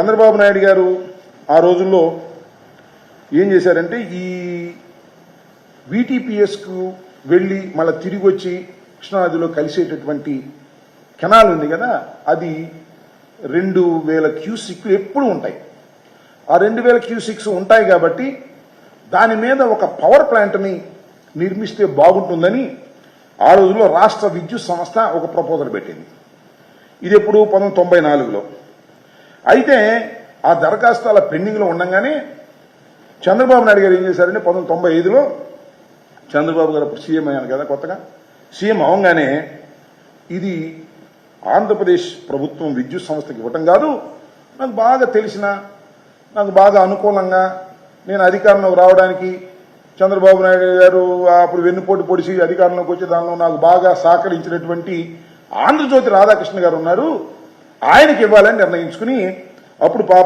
చంద్రబాబు నాయుడు గారు ఆ రోజుల్లో ఏం చేశారంటే ఈ వీటీపీఎస్కు వెళ్ళి మళ్ళీ తిరిగి వచ్చి కృష్ణానదిలో కలిసేటటువంటి కెనాల్ ఉంది కదా అది రెండు వేల క్యూసిక్లు ఎప్పుడు ఉంటాయి. ఆ రెండు వేల క్యూసిక్స్ ఉంటాయి కాబట్టి దాని మీద ఒక పవర్ ప్లాంట్ని నిర్మిస్తే బాగుంటుందని ఆ రోజుల్లో రాష్ట్ర విద్యుత్ సంస్థ ఒక ప్రపోజల్ పెట్టింది. ఇది ఎప్పుడు పంతొమ్మిది తొంభై నాలుగులో. అయితే ఆ దరఖాస్తు అలా పెండింగ్లో ఉండగానే చంద్రబాబు నాయుడు గారు ఏం చేశారంటే పంతొమ్మిది తొంభై ఐదులో చంద్రబాబు గారు అప్పుడు సీఎం అయ్యాను కదా కొత్తగా. సీఎం అవగానే ఇది ఆంధ్రప్రదేశ్ ప్రభుత్వం విద్యుత్ సంస్థకి ఇవ్వటం కాదు. నాకు బాగా తెలిసిన నాకు బాగా అనుకూలంగా నేను అధికారంలోకి రావడానికి చంద్రబాబు నాయుడు గారు అప్పుడు వెన్నుపోటు పొడిచి అధికారంలోకి వచ్చే దానిలో నాకు బాగా సహకరించినటువంటి ఆంధ్రజ్యోతి రాధాకృష్ణ గారు ఉన్నారు. ఆయనకి ఇవ్వాలని నిర్ణయించుకుని అప్పుడు పాప